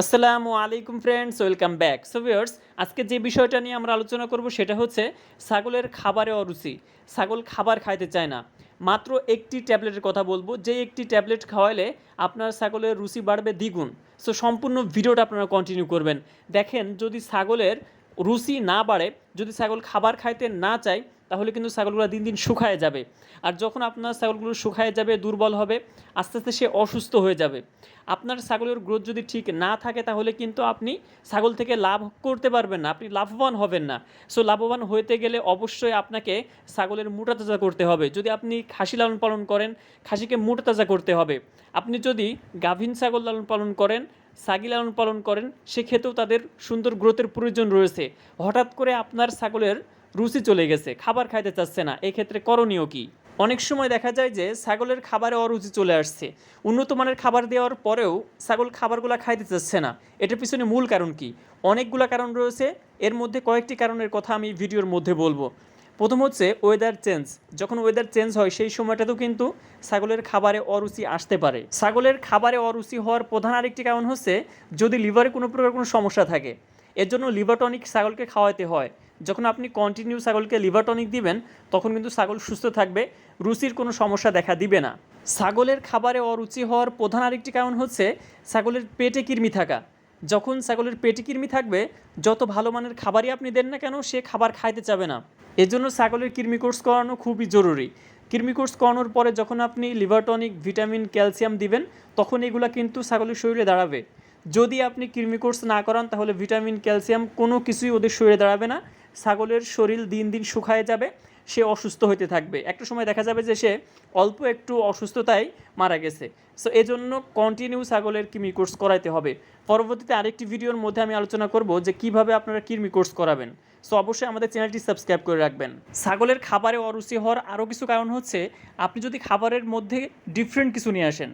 আসসালামু আলাইকুম friends welcome back so viewers আজকে যে বিষয়টা নিয়ে আমরা আলোচনা করব সেটা হচ্ছে ছাগলের খাবারে অরুচি। ছাগল খাবার খাইতে চায় না। মাত্র একটি ট্যাবলেটের কথা বলব। যে একটি ট্যাবলেট খাওয়ালে আপনার ছাগলের রুচি বাড়বে দ্বিগুণ। সো সম্পূর্ণ ভিডিওটা আপনারা কন্টিনিউ করবেন। দেখেন, যদি ছাগলের রুচি না বাড়ে, যদি ছাগল খাবার খাইতে না চায়, তাহলে কিন্তু ছাগলগুলো দিন দিন শুকায় যাবে। আর যখন আপনার ছাগলগুলো শুকায় যাবে, দুর্বল হবে, আস্তে আস্তে সে অসুস্থ হয়ে যাবে। আপনার ছাগলের গ্রোথ যদি ঠিক না থাকে, তাহলে কিন্তু আপনি ছাগল থেকে লাভ করতে পারবেন না, আপনি লাভবান হবেন না। সো লাভবান হইতে গেলে অবশ্যই আপনাকে ছাগলের মোটা তাজা করতে হবে। যদি আপনি খাসি লালন পালন করেন, খাসিকে মোটা তাজা করতে হবে। আপনি যদি গাভীন ছাগল লালন পালন করেন ছাগি লালন পালন করেন, সেক্ষেত্রেও তাদের সুন্দর গ্রোথের প্রয়োজন রয়েছে। হঠাৎ করে আপনার ছাগলের রুচি চলে গেছে, খাবার খাইতে চাচ্ছে না, এক্ষেত্রে করণীয় কি? অনেক সময় দেখা যায় যে ছাগলের খাবারে অরুচি চলে আসছে। উন্নত মানের খাবার দেওয়ার পরেও ছাগল খাবারগুলো খাইতে চাচ্ছে না। এটার পিছনে মূল কারণ কি? অনেকগুলো কারণ রয়েছে। এর মধ্যে কয়েকটি কারণের কথা আমি ভিডিওর মধ্যে বলব। প্রথম হচ্ছে ওয়েদার চেঞ্জ যখন ওয়েদার চেঞ্জ হয়, সেই সময়টাতেও কিন্তু ছাগলের খাবারে অরুচি আসতে পারে। ছাগলের খাবারে অরুচি হওয়ার প্রধান আরেকটি কারণ হচ্ছে, যদি লিভারে কোনো প্রকার কোনো সমস্যা থাকে, এর জন্য লিভার টনিক ছাগলকে খাওয়াতে হয়। যখন আপনি কন্টিনিউ ছাগলকে লিভার টনিক দিবেন, তখন কিন্তু ছাগল সুস্থ থাকবে, রুচির কোনো সমস্যা দেখা দিবে না। ছাগলের খাবারে অরুচি হওয়ার প্রধান আরেকটি কারণ হচ্ছে, ছাগলের পেটে কৃমি থাকা। যখন ছাগলের পেটে কৃমি থাকবে, যত ভালো মানের খাবারই আপনি দেন না কেন, সে খাবার খাইতে চাবে না। এজন্য ছাগলের কৃমি কোর্স করানো খুবই জরুরি। কৃমি কোর্স করানোর পরে যখন আপনি লিভার টনিক, ভিটামিন, ক্যালসিয়াম দিবেন, তখন এগুলা কিন্তু ছাগলের শরীরে দাঁড়াবে। যদি আপনি কৃমি কোর্স না করান, তাহলে ভিটামিন, ক্যালসিয়াম কোনো কিছুই ওদের শরীরে দাঁড়াবে না। ছাগলের শরীর দিন দিন শুকায় যাবে। সে অসুস্থ হতে থাকবে। একটা সময় দেখা যাবে যে সে অল্প একটু অসুস্থতায় মারা গেছে। সো এজন্য কন্টিনিউ ছাগলের কৃমি কোর্স করাইতে হবে। পরবর্তীতে আরেকটি ভিডিওর মধ্যে আমি আলোচনা করব যে কীভাবে আপনারা কৃমি কোর্স করাবেন। সো অবশ্যই আমাদের চ্যানেলটি সাবস্ক্রাইব করে রাখবেন। ছাগলের খাবারে অরুচি হওয়ার আরও কিছু কারণ হচ্ছে, আপনি যদি খাবারের মধ্যে ডিফারেন্ট কিছু নিয়ে আসেন,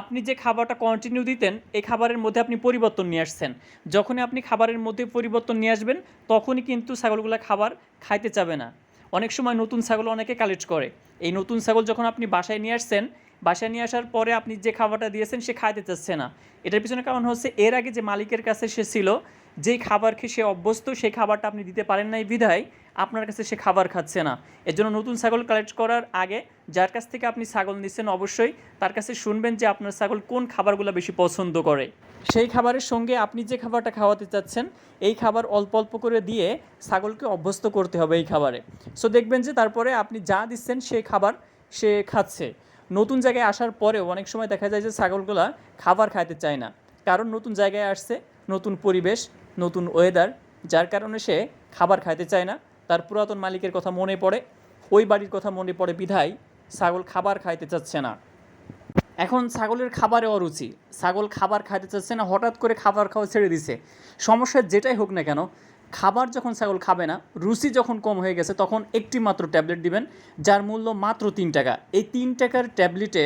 আপনি যে খাবারটা কন্টিনিউ দিতেন, এই খাবারের মধ্যে আপনি পরিবর্তন নিয়ে আসছেন। যখনই আপনি খাবারের মধ্যে পরিবর্তন নিয়ে আসবেন, তখনই কিন্তু ছাগলগুলো খাবার খাইতে চাবে না। অনেক সময় নতুন ছাগল অনেকে কালেক্ট করে। এই নতুন ছাগল যখন আপনি বাসায় নিয়ে আসছেন, বাসায় নিয়ে আসার পরে আপনি যে খাবারটা দিয়েছেন, সে খাইতে চাচ্ছে না। এটার পিছনে কারণ হচ্ছে, এর আগে যে মালিকের কাছে সে ছিল, যেই খাবার খেয়ে সে অভ্যস্ত, সেই খাবারটা আপনি দিতে পারেন নাই বিধায় আপনার কাছে সে খাবার খাচ্ছে না। এর জন্য নতুন ছাগল কালেক্ট করার আগে যার কাছ থেকে আপনি ছাগল নিচ্ছেন অবশ্যই তার কাছে শুনবেন যে আপনার ছাগল কোন খাবারগুলো বেশি পছন্দ করে। সেই খাবারের সঙ্গে আপনি যে খাবারটা খাওয়াতে চাচ্ছেন, এই খাবার অল্প অল্প করে দিয়ে ছাগলকে অভ্যস্ত করতে হবে এই খাবারে। সো দেখবেন যে তারপরে আপনি যা দিচ্ছেন সেই খাবার সে খাচ্ছে। নতুন জায়গায় আসার পরেও অনেক সময় দেখা যায় যে ছাগলগুলা খাবার খাইতে চায় না। কারণ নতুন জায়গায় আসছে, নতুন পরিবেশ, নতুন ওয়েদার যার কারণে সে খাবার খাইতে চায় না। তার পুরাতন মালিকের কথা মনে পড়ে, ওই বাড়ির কথা মনে পড়ে, বিধায় ছাগল খাবার খাইতে চাচ্ছে না। এখন ছাগলের খাবারে অরুচি ছাগল খাবার খাইতে চাচ্ছে না, হঠাৎ করে খাবার খাওয়া ছেড়ে দিছে। সমস্যা যেটাই হোক না কেন, খাবার যখন ছাগল খাবে না, রুচি যখন কম হয়ে গেছে, তখন একটি মাত্র ট্যাবলেট দিবেন, যার মূল্য মাত্র তিন টাকা। এই তিন টাকার ট্যাবলেটে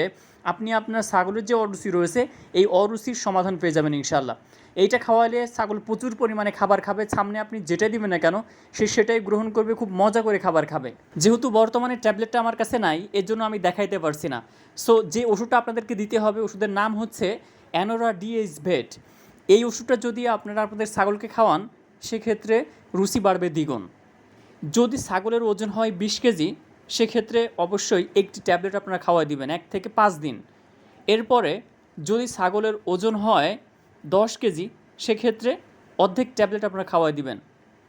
আপনি আপনার ছাগলের যে অরুচি রয়েছে, এই অরুচির সমাধান পেয়ে যাবেন ইনশাল্লাহ এইটা খাওয়ালে ছাগল প্রচুর পরিমাণে খাবার খাবে, সামনে আপনি যেটাই দিবেন না কেন, সে সেটাই গ্রহণ করবে, খুব মজা করে খাবার খাবে। যেহেতু বর্তমানে ট্যাবলেটটা আমার কাছে নাই এর জন্য আমি দেখাইতে পারছি না। সো যে ওষুধটা আপনাদেরকে দিতে হবে, ওষুধের নাম হচ্ছে অ্যানোরা ডিএইচ ভেট। এই ওষুধটা যদি আপনারা আপনাদের ছাগলকে খাওয়ান, সেক্ষেত্রে রুচি বাড়বে দ্বিগুণ। যদি ছাগলের ওজন হয় বিশ কেজি সেক্ষেত্রে অবশ্যই একটি ট্যাবলেট আপনারা খাওয়াই দিবেন, এক থেকে পাঁচ দিন। এরপরে যদি ছাগলের ওজন হয় দশ কেজি, সেক্ষেত্রে অর্ধেক ট্যাবলেট আপনারা খাওয়াই দিবেন।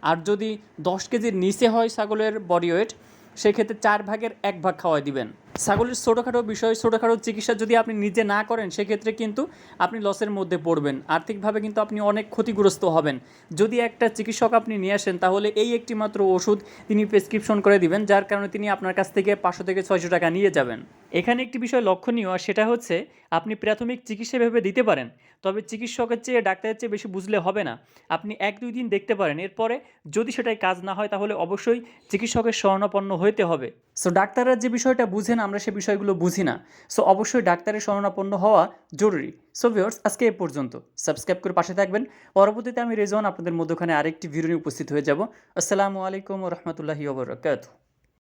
আর যদি দশ কেজির নিচে হয় ছাগলের বডি ওয়েট, সেক্ষেত্রে চার ভাগের এক ভাগ খাওয়াই দিবেন। ছাগলের ছোটোখাটো বিষয়, ছোটোখাটো চিকিৎসা যদি আপনি নিজে না করেন, সেক্ষেত্রে কিন্তু আপনি লসের মধ্যে পড়বেন। আর্থিকভাবে কিন্তু আপনি অনেক ক্ষতিগ্রস্ত হবেন। যদি একটা চিকিৎসক আপনি নিয়ে আসেন, তাহলে এই একটি মাত্র ওষুধ তিনি প্রেসক্রিপশন করে দিবেন, যার কারণে তিনি আপনার কাছ থেকে পাঁচশো থেকে ছয়শো টাকা নিয়ে যাবেন। এখানে একটি বিষয় লক্ষণীয়, আর সেটা হচ্ছে আপনি প্রাথমিক চিকিৎসা ভেবে দিতে পারেন, তবে চিকিৎসকের চেয়ে ডাক্তারের চেয়ে বেশি বুঝলে হবে না। আপনি এক দুই দিন দেখতে পারেন, এরপরে যদি সেটাই কাজ না হয়, তাহলে অবশ্যই চিকিৎসকের শরণাপন্ন হইতে হবে। সো ডাক্তাররা যে বিষয়টা বুঝেন, আমরা সে বিষয়গুলো বুঝি না। সো অবশ্যই ডাক্তারের শরণাপন্ন হওয়া জরুরি। সো ভিওর্স আজকে এ পর্যন্ত। সাবস্ক্রাইব করে পাশে থাকবেন। পরবর্তীতে আমি রেজন আপনাদের মধ্যখানে আরেকটি ভিডিও নিয়ে উপস্থিত হয়ে যাব। আসসালামু আলাইকুম রহমতুল্লাহি ওবরাকাতুহ